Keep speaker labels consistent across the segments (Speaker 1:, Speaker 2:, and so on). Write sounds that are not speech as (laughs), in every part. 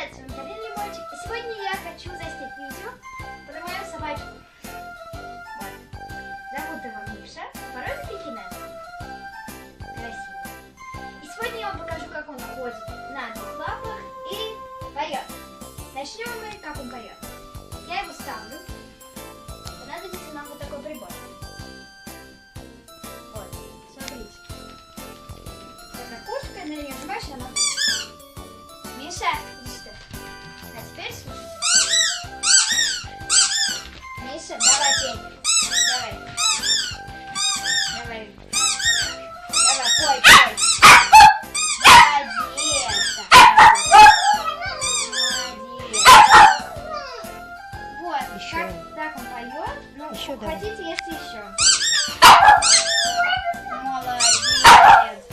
Speaker 1: привет, с вами Карин Лимончик. И сегодня я хочу заснять видео про мою собачку. Вот. Зовут его Миша, порода пекинес. Красивый. И сегодня я вам покажу, как он ходит на двух лапах и поет. Начнем мы, как он поет. Я его ставлю. Понадобится нам вот такой прибор. Вот, смотрите. Это кошка, на нее нажимаешь, она хотите, если еще. Молодец.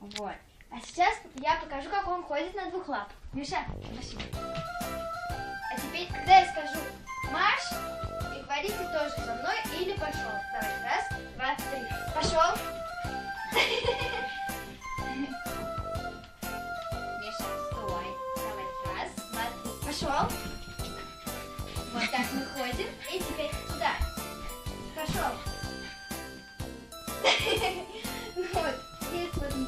Speaker 1: Вот. А сейчас я покажу, как он ходит на двух лапах. Миша, пошли. А теперь, когда я скажу марш, и говорите тоже со мной или пошел. Давай, раз, два, три. Пошел. (laughs) Миша, стой. Давай, раз, два, три. Пошел. Вот так мы ходим. И теперь туда. Пошел. (laughs) Вот. Здесь вот мы